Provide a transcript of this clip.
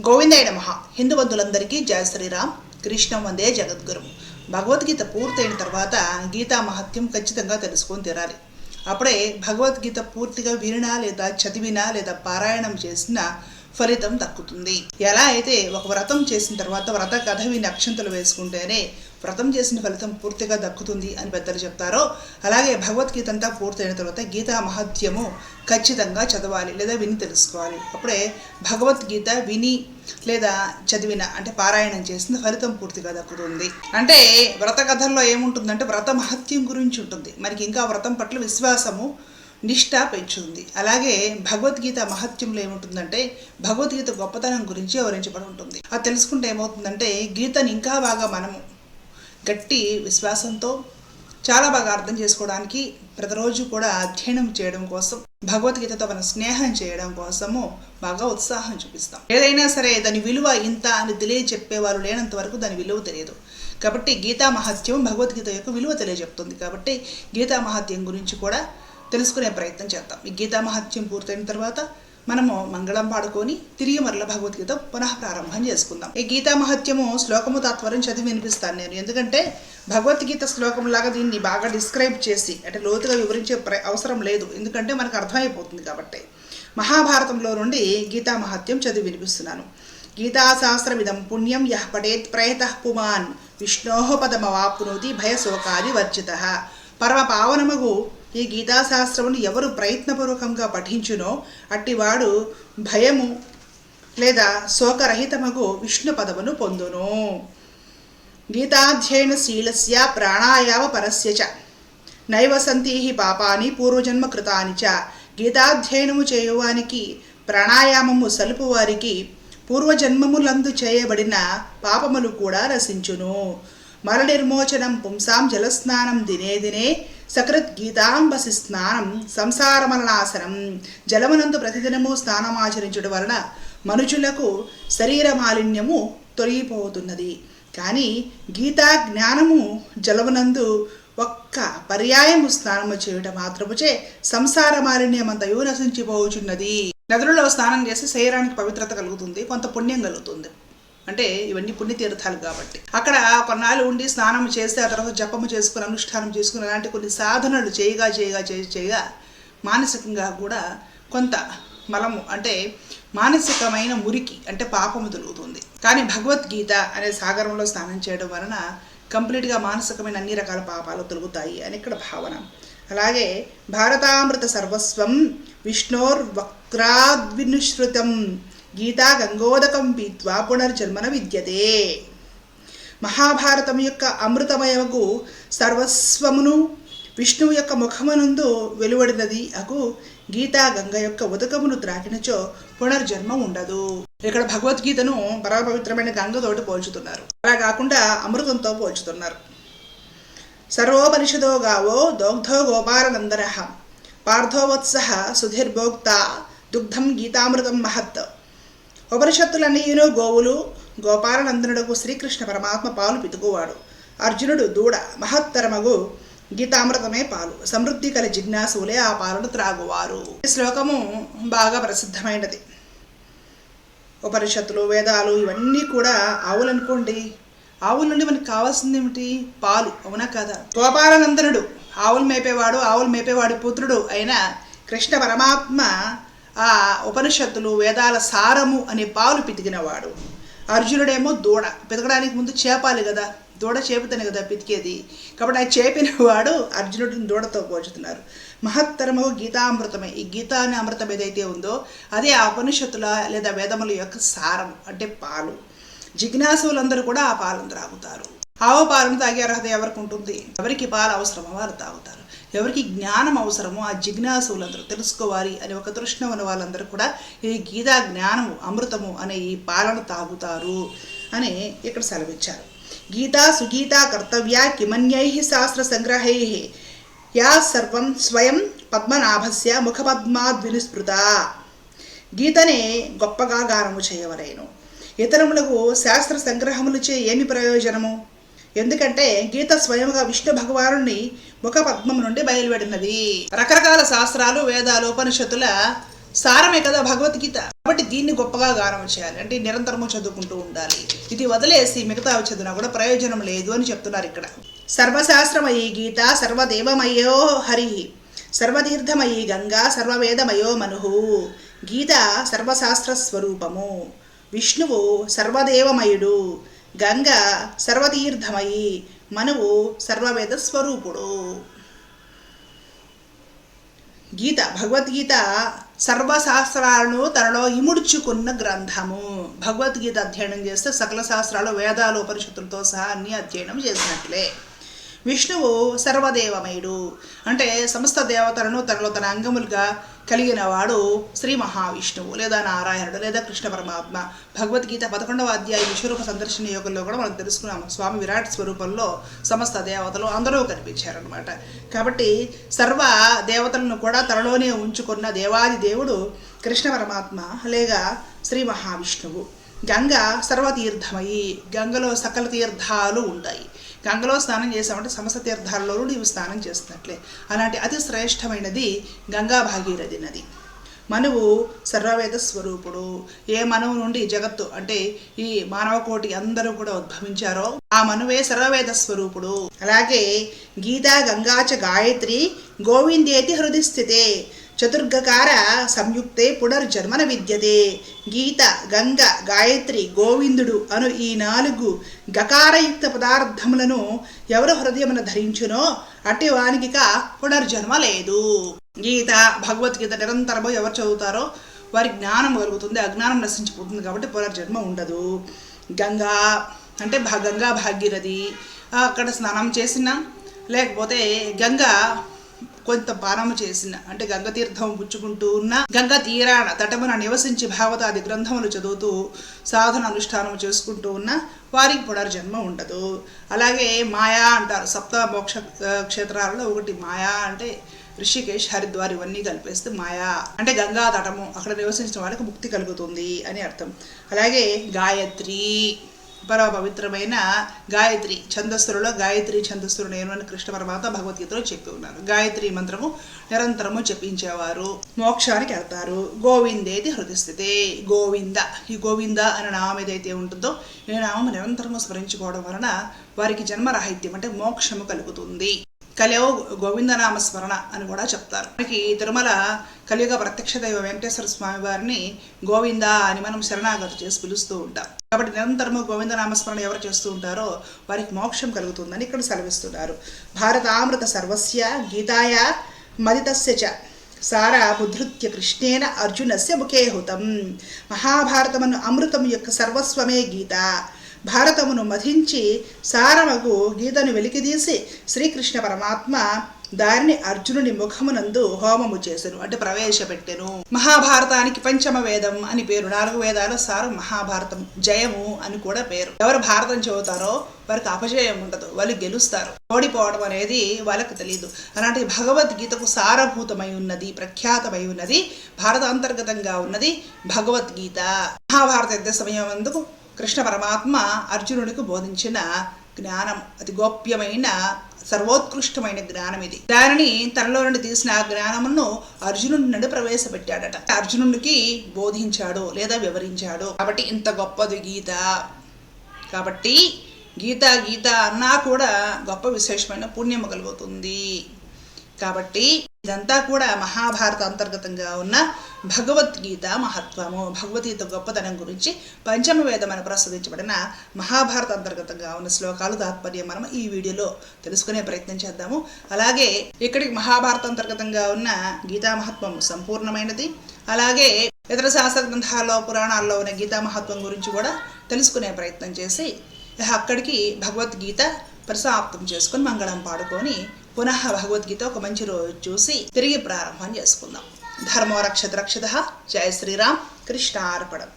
గోవిందయ్య నమ. హిందూ బంధులందరికీ జయ శ్రీరామ్. కృష్ణం వందే జగద్గురు. భగవద్గీత పూర్తయిన తర్వాత గీతా మహత్యం ఖచ్చితంగా తెలుసుకొని తీరాలి. అప్పుడే భగవద్గీత పూర్తిగా వినినా లేదా చదివినా లేదా పారాయణం చేసినా ఫలితం దక్కుతుంది. ఎలా అయితే ఒక వ్రతం చేసిన తర్వాత వ్రత కథ విని అక్షంతలు వేసుకుంటేనే వ్రతం చేసిన ఫలితం పూర్తిగా దక్కుతుంది అని పెద్దలు చెప్తారో అలాగే భగవద్గీత అంతా పూర్తయిన తర్వాత గీతా మహత్యము ఖచ్చితంగా చదవాలి లేదా విని తెలుసుకోవాలి. అప్పుడే భగవద్గీత విని లేదా చదివిన అంటే పారాయణం చేసిన ఫలితం పూర్తిగా దక్కుతుంది. అంటే వ్రత కథల్లో ఏముంటుందంటే వ్రత మహత్యం గురించి ఉంటుంది. మనకి ఇంకా వ్రతం పట్ల విశ్వాసము నిష్ఠ పెంచుతుంది. అలాగే భగవద్గీత మహత్యంలో ఏముంటుందంటే భగవద్గీత గొప్పతనం గురించి వివరించబడి ఉంటుంది. అది తెలుసుకుంటే ఏమవుతుందంటే గీతని ఇంకా బాగా మనము గట్టి విశ్వాసంతో చాలా బాగా అర్థం చేసుకోవడానికి ప్రతిరోజు కూడా అధ్యయనం చేయడం కోసం భగవద్గీతతో మన స్నేహం చేయడం కోసము బాగా ఉత్సాహం చూపిస్తాం. ఏదైనా సరే దాని విలువ ఇంత అని తెలియచెప్పేవారు లేనంత వరకు దాని విలువ తెలియదు. కాబట్టి గీతా మహత్యం భగవద్గీత యొక్క విలువ తెలియజెప్తుంది కాబట్టి గీతా మహత్యం గురించి కూడా తెలుసుకునే ప్రయత్నం చేద్దాం. ఈ గీతా మహత్యం పూర్తయిన తర్వాత మనము మంగళం పాడుకొని తిరిగి మరల భగవద్గీత పునః ప్రారంభం చేసుకుందాం. ఈ గీతా మహత్యము శ్లోకము తాత్వరం చదివి వినిపిస్తాను నేను. ఎందుకంటే భగవద్గీత శ్లోకంలాగా దీన్ని బాగా డిస్క్రైబ్ చేసి అంటే లోతుగా వివరించే ప్ర అవసరం లేదు. ఎందుకంటే మనకు అర్థమైపోతుంది కాబట్టి. మహాభారతంలో నుండి గీతా మహత్యం చదివి వినిపిస్తున్నాను. గీతాశాస్త్రమిదం పుణ్యం యః పడేత్ ప్రయత పుమాన్. విష్ణోహ పదమవాప్నోతి భయశోకాది వర్జిత. పరమ పావనమగు ఈ గీతాశాస్త్రమును ఎవరు ప్రయత్నపూర్వకంగా పఠించునో అట్టివాడు భయము లేదా శోకరహితమగు విష్ణు పదమును పొందును. గీతాధ్యయనశీలస్య ప్రాణాయామ పరస్య చ. నైవ సంతీహి పాపాని పూర్వజన్మ కృతాని చ. గీతాధ్యయనము చేయువానికి ప్రాణాయామము సలుపు వారికి పూర్వజన్మములందు చేయబడిన పాపములు కూడా రసించును. మరనిర్మోచనం పుంసాం జలస్నానం దినే దినే సకృద్గీతాంబసి స్నానం సంసారమలనాశనం జలమునందు ప్రతిదినము స్నానమాచరించడం వలన మనుషులకు శరీర మాలిన్యము తొలగిపోతున్నది. కానీ గీతా జ్ఞానము జలమునందు ఒక్క పర్యాయము స్నానము చేయటం మాత్రముచే సంసార మాలిన్యమంతయు నశించిపోచున్నది. నదులలో స్నానం చేసి శరీరానికి పవిత్రత కలుగుతుంది కొంత పుణ్యం కలుగుతుంది. అంటే ఇవన్నీ పుణ్యతీర్థాలు కాబట్టి. అక్కడ కొన్నాళ్ళు ఉండి స్నానం చేస్తే ఆ తర్వాత జపము చేసుకుని అనుష్ఠానం చేసుకుని అలాంటి కొన్ని సాధనలు చేయగా చేయగా చేయ చేయగా మానసికంగా కూడా కొంత మలము అంటే మానసికమైన మురికి అంటే పాపము తొలుగుతుంది కానీ భగవద్గీత అనే సాగరంలో స్నానం చేయడం వలన కంప్లీట్గా మానసికమైన అన్ని రకాల పాపాలు తొలుగుతాయి అని ఇక్కడ భావన. అలాగే భారతామృత సర్వస్వం విష్ణోర్వక్రాద్వినుశ్రుతం గీతా గంగోదకం పీత్వా పునర్జన్మన విద్యతే. మహాభారతం యొక్క అమృతమయకు సర్వస్వమును విష్ణువు యొక్క ముఖమునందు వెలువడినది అగు గీతా గంగ యొక్క ఉదకమును త్రాకినచో పునర్జన్మ ఉండదు. ఇక్కడ భగవద్గీతను పరమపవిత్రమైన గంగతోటి పోల్చుతున్నారు. అలా కాకుండా అమృతంతో పోల్చుతున్నారు. సర్వోపనిషదో గావో దోగ్ధో గోపాలనందన పార్థోవత్స సుధీర్భోక్త దుగ్ధం గీతామృతం మహత్. ఉపనిషత్తులన్నీయును గోవులు గోపాలనందనుడకు శ్రీకృష్ణ పరమాత్మ పాలు పితుకువాడు. అర్జునుడు దూడ మహత్తరమగు గీతామృతమే పాలు. సమృద్ధి కల జిజ్ఞాసులే ఆ పాలను త్రాగువారు. ఈ శ్లోకము బాగా ప్రసిద్ధమైనది. ఉపనిషత్తులు వేదాలు ఇవన్నీ కూడా ఆవులు అనుకోండి ఆవుల నుండి మనకి కావాల్సింది ఏమిటి? పాలు. అవునా కదా? గోపాలనందనుడు ఆవులు మేపేవాడు ఆవులు మేపేవాడి పుత్రుడు అయిన కృష్ణ పరమాత్మ ఆ ఉపనిషత్తులు వేదాల సారము అనే పాలు పితికినవాడు. అర్జునుడేమో దూడ. పితకడానికి ముందు చేపాలి కదా. దూడ చేపితేనే కదా పితికేది. కాబట్టి ఆ చేపిన వాడు అర్జునుడిని దూడతో పోల్చుతున్నారు. మహత్తరము గీతామృతమే. ఈ గీతా అనే అమృతం ఏదైతే ఉందో అదే ఆ ఉపనిషత్తుల లేదా వేదముల యొక్క సారం అంటే పాలు. జిజ్ఞాసులందరూ కూడా ఆ పాలను త్రాగుతారు. ఆవు పాలను తాగే అర్హత ఎవరికి ఉంటుంది? ఎవరికి పాలు అవసరమో వారు తాగుతారు. ఎవరికి జ్ఞానం అవసరమో ఆ జిజ్ఞాసులందరూ తెలుసుకోవాలి అని ఒక తృష్ణ ఉన్న వాళ్ళందరూ కూడా ఈ గీతా జ్ఞానము అమృతము అనే ఈ పాలను తాగుతారు అని ఇక్కడ సెలవిచ్చారు. గీతా సుగీతా కర్తవ్య కిమన్యై శాస్త్ర సంగ్రహై. యా సర్వం స్వయం పద్మనాభస్య ముఖపద్మాద్వినిస్మృత. గీతనే గొప్పగా గానము చేయవలేను. ఇతరములకు శాస్త్ర సంగ్రహములు చే ఏమి ప్రయోజనము? ఎందుకంటే గీత స్వయముగా విష్ణు భగవానుని ముఖ పద్మం నుండి బయలువడినది. రకరకాల శాస్త్రాలు వేదాలు ఉపనిషత్తుల సారమే కదా భగవద్గీత. కాబట్టి దీన్ని గొప్పగా గానం చేయాలి. అంటే నిరంతరము చదువుకుంటూ ఉండాలి. ఇది వదిలేసి మిగతా చదివినా కూడా ప్రయోజనం లేదు అని చెప్తున్నారు ఇక్కడ. సర్వశాస్త్రమయీ గీత సర్వదేవమయో హరి సర్వతీర్థమయీ గంగా సర్వవేదమయో మనుహు. గీత సర్వశాస్త్ర స్వరూపము. విష్ణువు సర్వదేవమయుడు. గంగ సర్వతీర్థమయి మనవు సర్వవేద స్వరూపుడు గీత భగవద్గీత సర్వశాస్త్రాలను తనలో ఇముడ్చుకున్న గ్రంథము. భగవద్గీత అధ్యయనం చేస్తే సకల శాస్త్రాలు వేదాలు ఉపనిషత్తులతో సహా అన్ని అధ్యయనం చేసినట్లే. విష్ణువు సర్వదేవమయుడు. అంటే సమస్త దేవతలను తనలో తన అంగములుగా కలిగిన వాడు శ్రీ మహావిష్ణువు లేదా నారాయణుడు లేదా కృష్ణ పరమాత్మ. భగవద్గీత పదకొండవ అధ్యాయ విశ్వరూప సందర్శన యోగంలో కూడా మనం తెలుసుకున్నాము స్వామి విరాట్ స్వరూపంలో సమస్త దేవతలు అందరూ కనిపించారనమాట కాబట్టి సర్వ దేవతలను కూడా తనలోనే ఉంచుకున్న దేవాది దేవుడు కృష్ణ పరమాత్మ లేక శ్రీ మహావిష్ణువు. గంగ సర్వతీర్థమయి. గంగలో సకల తీర్థాలు ఉంటాయి. గంగలో స్నానం చేసామంటే సమస్త తీర్థాల్లోనూ నీవు స్నానం చేస్తున్నట్లే. అలాంటి అతి శ్రేష్టమైనది గంగా భాగీరథి నది. మనువు సర్వవేద స్వరూపుడు. ఏ మనువు నుండి జగత్తు అంటే ఈ మానవ కోటి అందరూ కూడా ఉద్భవించారో ఆ మనువే సర్వవేద స్వరూపుడు. అలాగే గీతా గంగాచ గాయత్రి గోవిందేతి హృది స్థితే. చతుర్గకార సంయుక్తే పునర్జన్మన విద్యతే గీత గంగ గాయత్రి గోవిందుడు అను ఈ నాలుగు గకారయుక్త పదార్థములను ఎవరు హృదయమున ధరించునో అట్టి వానికిక పునర్జన్మ లేదు. గీత భగవద్గీత నిరంతరము ఎవరు చదువుతారో వారి జ్ఞానం కలుగుతుంది అజ్ఞానం నశించిపోతుంది కాబట్టి పునర్జన్మ ఉండదు. గంగా అంటే గంగా భాగీరథి అక్కడ స్నానం చేసిన లేకపోతే గంగా కొంత పానము చేసిన అంటే గంగతీర్థం పుచ్చుకుంటూ ఉన్న గంగ తీరాన తటమున నివసించి భావతాది గ్రంథములు చదువుతూ సాధన అనుష్ఠానం చేసుకుంటూ ఉన్న వారికి పునర్జన్మ ఉండదు. అలాగే మాయా అంటారు సప్త మోక్ష క్షేత్రాలలో ఒకటి మాయా అంటే రిషికేష్ హరిద్వార్ ఇవన్నీ కలిపేస్తే మాయా. అంటే గంగా తటము అక్కడ నివసించిన వాళ్ళకి ముక్తి కలుగుతుంది అని అర్థం. అలాగే గాయత్రి పరమ పవిత్రమైన గాయత్రి ఛందస్సులలో గాయత్రి ఛందస్సులు నేను అని కృష్ణ పరమాత్మ భగవద్గీతలో చెప్పి ఉన్నారు. గాయత్రి మంత్రము నిరంతరము జపించేవారు మోక్షానికి వెళ్తారు. గోవిందేది హృదయస్థితే గోవింద. ఈ గోవింద అనే నామం ఏదైతే ఉంటుందో ఈ నామం నిరంతరము స్మరించుకోవడం వలన వారికి జన్మరాహిత్యం అంటే మోక్షము కలుగుతుంది. కలియో గోవిందనామ స్మరణ అని కూడా చెప్తారు. మనకి తిరుమల కలియుగ ప్రత్యక్ష దైవ వెంకటేశ్వర స్వామి వారిని గోవింద అని మనం శరణాగతి చేసి పిలుస్తూ ఉంటాం. కాబట్టి నిరంతరము గోవిందనామస్మరణ ఎవరు చేస్తూ ఉంటారో వారికి మోక్షం కలుగుతుందని ఇక్కడ సెలవిస్తున్నారు. భారతామృత సర్వస్య గీతాయ మదితస్య చ సారాముధృత్య కృష్ణేన అర్జునస్య ముఖే హుతం మహాభారతమును అమృతం యొక్క సర్వస్వమే గీత. భారతమును మధించి సారమగు గీతను వెలికిదీసి శ్రీకృష్ణ పరమాత్మ దారిని అర్జునుని ముఖమునందు హోమము చేసెను అంటే ప్రవేశపెట్టెను. మహాభారతానికి పంచమ వేదం అని పేరు. నాలుగు వేదాలు సారం మహాభారతం జయము అని కూడా పేరు. ఎవరు భారతం చదువుతారో వారికి అపజయం ఉండదు వాళ్ళు గెలుస్తారు. ఓడిపోవడం అనేది వాళ్ళకి తెలియదు అలాంటి భగవద్గీతకు సారభూతమై ఉన్నది ప్రఖ్యాతమై ఉన్నది భారత అంతర్గతంగా ఉన్నది భగవద్గీత. మహాభారత యుద్ధ సమయం అందుకు కృష్ణ పరమాత్మ అర్జునుడికి బోధించిన జ్ఞానం అతి గోప్యమైన సర్వోత్కృష్టమైన జ్ఞానం ఇది. దానిని తనలో నుండి తీసిన ఆ జ్ఞానమును అర్జునుడి నుండి ప్రవేశపెట్టాడట. అర్జునుడికి బోధించాడు లేదా వివరించాడు. కాబట్టి ఇంత గొప్పది గీత. కాబట్టి గీత గీత అన్నా కూడా గొప్ప విశేషమైన పుణ్యము కలుగుతుంది. కాబట్టి ఇదంతా కూడా మహాభారత అంతర్గతంగా ఉన్న భగవద్గీత మహత్వము. భగవద్గీత గొప్పతనం గురించి పంచమ వేదమని ప్రస్తుతించబడిన మహాభారత అంతర్గతంగా ఉన్న శ్లోకాలు తాత్పర్యం మనం ఈ వీడియోలో తెలుసుకునే ప్రయత్నం చేద్దాము. అలాగే ఇక్కడికి మహాభారత అంతర్గతంగా ఉన్న గీతా మహత్వం సంపూర్ణమైనది. అలాగే ఇతర శాస్త్ర గ్రంథాల్లో పురాణాల్లో ఉన్న గీతా మహత్వం గురించి కూడా తెలుసుకునే ప్రయత్నం చేసి అక్కడికి భగవద్గీత పరిసమాప్తం చేసుకొని మంగళం పాడుకొని పునః భగవద్గీత ఒక మంచి రోజు చూసి తిరిగి ప్రారంభం చేసుకుందాం ధర్మో రక్షత రక్షత జయ శ్రీరామ్ కృష్ణార్పణం